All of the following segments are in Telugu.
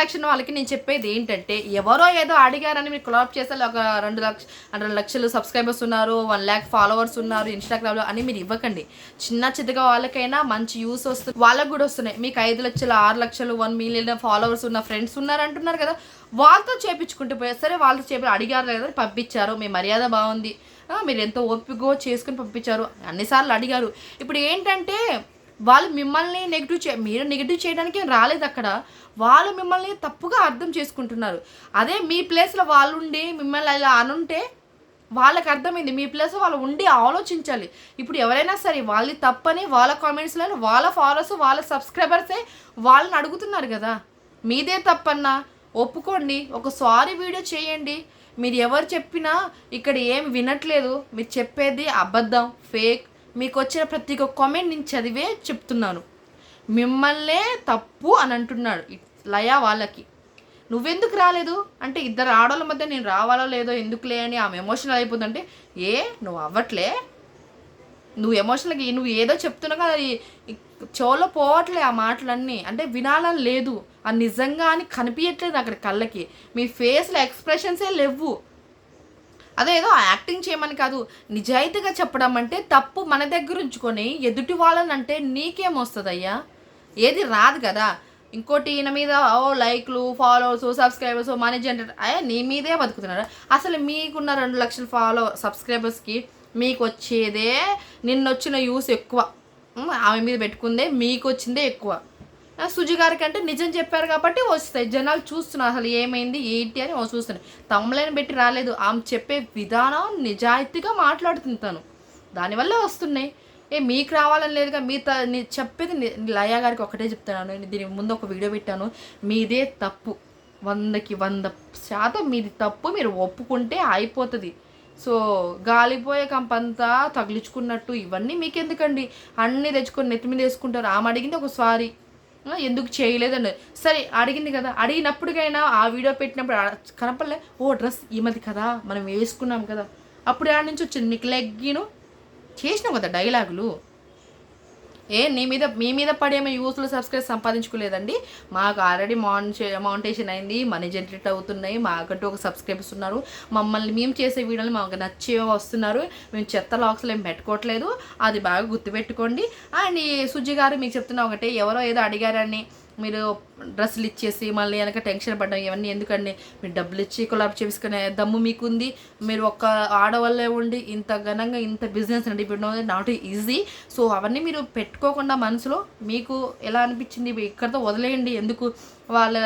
లక్షణ వాళ్ళకి నేను చెప్పేది ఏంటంటే ఎవరో ఏదో అడిగారని మీరు క్లాప్ చేస్తే ఒక రెండు లక్ష రెండు లక్షలు సబ్స్క్రైబర్స్ ఉన్నారు వన్ ల్యాక్ ఫాలోవర్స్ ఉన్నారు ఇన్స్టాగ్రామ్లో అని మీరు ఇవ్వకండి. చిన్న చిన్నగా వాళ్ళకైనా మంచి యూస్ వస్తుంది వాళ్ళకు కూడా వస్తున్నాయి. మీకు ఐదు లక్షలు ఆరు లక్షలు వన్ మిలియన్ ఫాలోవర్స్ ఉన్న ఫ్రెండ్స్ ఉన్నారు అంటున్నారు కదా వాళ్ళతో చేపించుకుంటూ పోయారు. సరే వాళ్ళతో చేపి అడిగారు కదా పంపించారు. మీ మర్యాద బాగుంది. మీరు ఎంతో ఓపికగా చేసుకుని పంపించారు. అన్నిసార్లు అడిగారు. ఇప్పుడు ఏంటంటే వాళ్ళు మిమ్మల్ని నెగిటివ్ చే మీరు నెగిటివ్ చేయడానికి రాలేదు అక్కడ. వాళ్ళు మిమ్మల్ని తప్పుగా అర్థం చేసుకుంటున్నారు. అదే మీ ప్లేస్లో వాళ్ళు ఉండి మిమ్మల్ని ఇలా అనుంటే వాళ్ళకి అర్థమైంది. మీ ప్లేస్ వాళ్ళు ఉండి ఆలోచించాలి. ఇప్పుడు ఎవరైనా సరే వాళ్ళది తప్పని వాళ్ళ కామెంట్స్లో వాళ్ళ ఫాలోవర్స్ వాళ్ళ సబ్స్క్రైబర్సే వాళ్ళని అడుగుతున్నారు కదా. మీదే తప్పన్నా ఒప్పుకోండి. ఒక సారీ వీడియో చేయండి. మీరు ఎవరు చెప్పినా ఇక్కడ ఏం వినట్లేదు. మీరు చెప్పేది అబద్ధం ఫేక్ మీకు వచ్చిన ప్రతి ఒక్క కామెంట్ నేను చదివే చెప్తున్నాను. మిమ్మల్నే తప్పు అని అంటున్నాడు లయా లయ వాళ్ళకి. నువ్వెందుకు రాలేదు? అంటే ఇద్దరు ఆడవాళ్ళ మధ్య నేను రావాలో లేదో ఎందుకులే అని ఆమె ఎమోషనల్ అయిపోతుందంటే ఏ నువ్వు అవ్వట్లే. నువ్వు ఎమోషనల్గా నువ్వు ఏదో చెప్తున్నావు కదా ఈ- చెవులో పోవట్లే ఆ మాటలన్నీ. అంటే వినాలని లేదు. అది నిజంగా అని కనిపించట్లేదు అక్కడ కళ్ళకి. మీ ఫేస్లో ఎక్స్ప్రెషన్సే లేవు. అదే ఏదో యాక్టింగ్ చేయమని కాదు నిజాయితీగా చెప్పడం అంటే తప్పు మన దగ్గర ఉంచుకొని ఎదుటి వాళ్ళని అంటే నీకేమొస్తుంది అయ్యా ఏది రాదు కదా. ఇంకోటి ఈయన మీద ఓ లైక్లు ఫాలోవర్స్ సబ్స్క్రైబర్స్ మనీ జనరేట్ అయ్యా నీ మీదే బతుకుతున్నారు? అసలు మీకున్న రెండు లక్షల ఫాలో సబ్స్క్రైబర్స్కి మీకు వచ్చేదే నిన్న వచ్చిన యూస్ ఎక్కువ ఆమె మీద పెట్టుకుందే మీకు వచ్చిందే ఎక్కువ. సుజి గారికి అంటే నిజం చెప్పారు కాబట్టి వస్తాయి. జనాలు చూస్తున్నారు అసలు ఏమైంది ఏంటి అని చూస్తున్నాయి తమ్ములైన పెట్టి రాలేదు. ఆమె చెప్పే విధానం నిజాయితీగా మాట్లాడుతుంది తను. దానివల్ల వస్తున్నాయి. ఏ మీకు రావాలని లేదుగా మీ త చెప్పేది లయా గారికి ఒకటే చెప్తున్నాను నేను దీని ముందు ఒక వీడియో పెట్టాను. మీదే తప్పు. వందకి వంద శాతం మీది తప్పు. మీరు ఒప్పుకుంటే అయిపోతుంది. సో గాలిపోయే కంపంతా తగిలించుకున్నట్టు ఇవన్నీ మీకెందుకండి? అన్నీ తెచ్చుకొని నెత్తి మీద వేసుకుంటారు. ఆమె అడిగింది ఒక సారీ. ఎందుకు చేయలేదండి. సరే అడిగింది కదా. అడిగినప్పటికైనా ఆ వీడియో పెట్టినప్పుడు కనపడలే. ఓ డ్రెస్ ఈమది కదా మనం వేసుకున్నాం కదా. అప్పుడు ఆడ నుంచి వచ్చింది? మీకు లెగ్గిను? చేసినాం కదా డైలాగులు. ఏ నీ మీద మీ మీద పడేమో యూస్లో సబ్స్క్రైబ్ సంపాదించుకోలేదండి. మాకు ఆల్రెడీ మానిటే మౌంటేషన్ అయింది. మనీ జనరేట్ అవుతున్నాయి. మాకంటూ ఒక సబ్స్క్రైబర్స్ ఉన్నారు. మమ్మల్ని మేము చేసే వీడియోలు మాకు నచ్చే వస్తున్నారు. మేము చెత్త లాక్స్లో ఏం పెట్టుకోవట్లేదు. అది బాగా గుర్తుపెట్టుకోండి. అండ్ ఈ గారు మీకు చెప్తున్నా ఒకటే. ఎవరో ఏదో అడిగారని మీరు డ్రెస్సులు ఇచ్చేసి మళ్ళీ వెనక టెన్షన్ పడ్డం ఇవన్నీ ఎందుకండి? మీరు డబ్బులు ఇచ్చి కొలాబ్ చేసుకునే దమ్ము మీకుంది. మీరు ఒక్క ఆడవాళ్ళే ఉండి ఇంత ఘనంగా ఇంత బిజినెస్ నడిపడం నాట్ ఈజీ. సో అవన్నీ మీరు పెట్టుకోకుండా మనసులో మీకు ఎలా అనిపించింది? ఇక్కడితో వదిలేయండి. ఎందుకు వాళ్ళ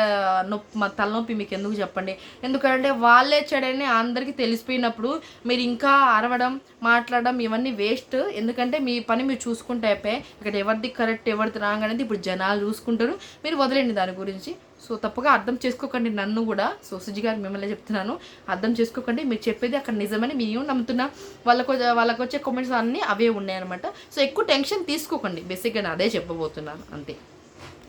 నొప్పి మా తలనొప్పి మీకు ఎందుకు చెప్పండి? ఎందుకంటే వాళ్ళే చెడని అందరికీ తెలిసిపోయినప్పుడు మీరు ఇంకా అరవడం మాట్లాడడం ఇవన్నీ వేస్ట్. ఎందుకంటే మీ పని మీరు చూసుకుంటే అయిపోయి ఇక్కడ ఎవరిది కరెక్ట్ ఎవరిది రాంగ్ అనేది ఇప్పుడు జనాలు చూసుకుంటారు. మీరు వదిలేండి దాని గురించి. సో తప్పుగా అర్థం చేసుకోకండి నన్ను కూడా. సో సుజి గారు మిమ్మల్ని చెప్తున్నాను. అర్థం చేసుకోకండి. మీరు చెప్పేది అక్కడ నిజమని మేము నమ్ముతున్నా. వాళ్ళకు వాళ్ళకు వచ్చే కామెంట్స్ అన్నీ అవే ఉన్నాయన్నమాట. సో ఎక్కువ టెన్షన్ తీసుకోకండి. బేసిక్గా నేను అదే చెప్పబోతున్నాను. అంతే.